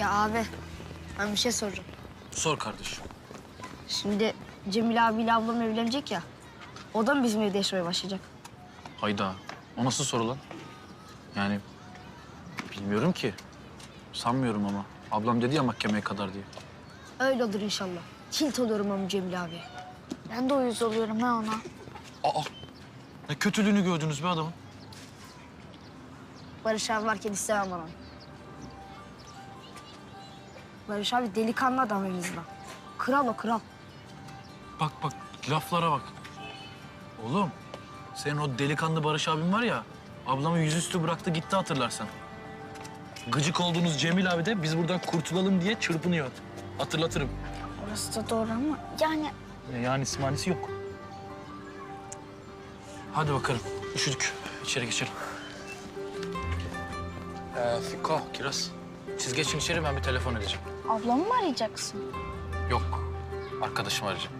Ya abi ben bir şey soracağım. Sor kardeşim. Şimdi Cemil abiyle ablam evlenecek ya. O da mı bizim evde yaşamaya başlayacak? Hayda. O nasıl soru lan? Yani bilmiyorum ki. Sanmıyorum ama. Ablam dedi ya mahkemeye kadar diye. Öyle olur inşallah. Tilt oluyorum ama Cemil abi. Ben de uyuz oluyorum ha ona. Aa! Ne kötülüğünü gördünüz be adamın. Barış abi varken istemem onu. Barış abi delikanlı adam en azından. Kral o kral. Bak bak laflara bak. Oğlum senin o delikanlı Barış abin var ya ablamı yüzüstü bıraktı gitti hatırlarsan. Gıcık olduğunuz Cemil abi de biz buradan kurtulalım diye çırpınıyor. Hatırlatırım. Orası da doğru ama yani Yani ismanisi yok. Hadi bakalım. Üşüdük. İçeri geçelim. Ee, Fiko, Kiraz. Siz geçin içeri ben bir telefon edeceğim. ablamı mı arayacaksın? Yok. Arkadaşımı arayacağım.